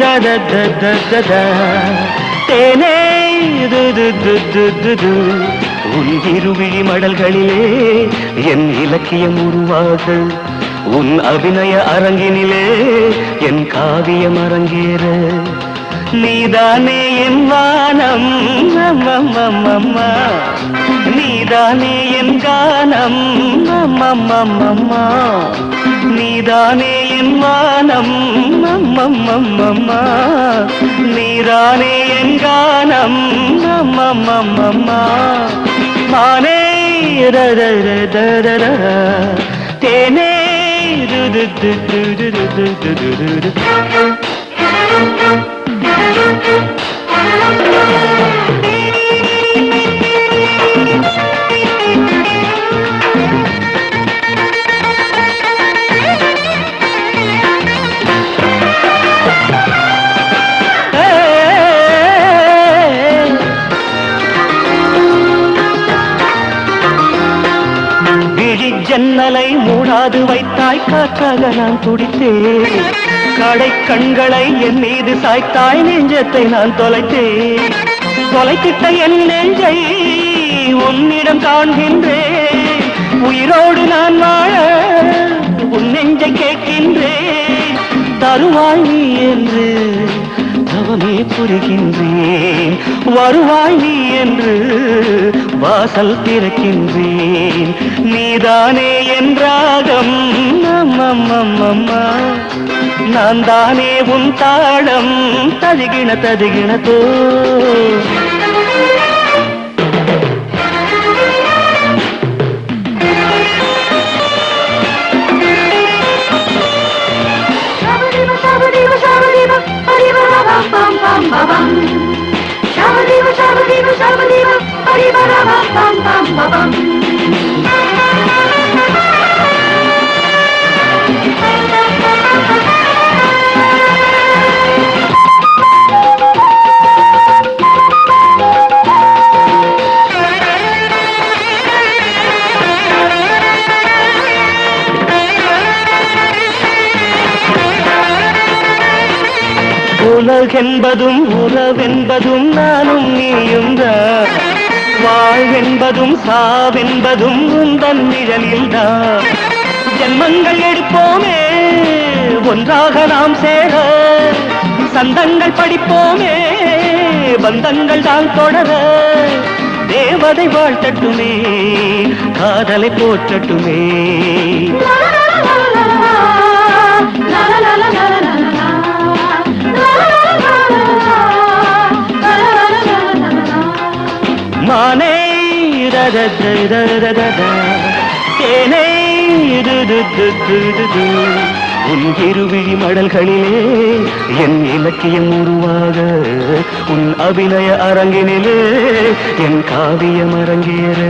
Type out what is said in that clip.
ரததததத. தேனே து து து து து து. உன் இருவிழி மடல்களிலே என் இலக்கியம் உருவாக உன் அபிநய அரங்கினிலே என் காவியம் அரங்கேற நீதானே என் வானம் அம்மம்மம்மம்மா. நீதானே என் கானம் அம்மம்மா நீதானே என் வானம் அம்மம்மம்மம்மா. நீரானே எங்கானம் அம்மம்மம்மம்மா. மானே ரதரதரர தேனே ருது Thank you. ஜன்னலை மூடாது வைத்தாய் காற்றாக நான் துடித்தேன் கடை கண்களை என் மீது சாய்த்தாய் நெஞ்சத்தை நான் தொலைத்தேன். தொலைத்திட்ட என் நெஞ்சை உன்னிடம் காண்கின்றேன். உயிரோடு நான் வாழ உன் நெஞ்சை கேட்கின்றேன். தருவாய் நீ என்று தவமே புரிகின்றேன். வருவாய் நீ என்று வாசல் திறக்கின்றேன். நீ தானே என் ராகம் நான் தானே உன் தாளம் ததிகிண ததிகிணதோ Shabadiba, shabadiba, shabadiba, ba ba ba ba ba ba ba உலகென்பதும் உறவென்பதும் நானும் நீயும் தான் வாழ்வென்பதும் சாவென்பதும் உந்தன் நிழலில்தான் ஜென்மங்கள் எடுப்போமே ஒன்றாக நாம் சேர. சந்தங்கள் படிப்போமே பந்தங்கள் தான் தொடர. தேவதை வாழ்த்தட்டுமே காதலை போற்றட்டுமே. மானே தேனே உன் இருவிழி மடல்களிலே என் இலக்கியம் உருவாக. உன் அபிநய அரங்கினிலே என் காவியம் அரங்கேற.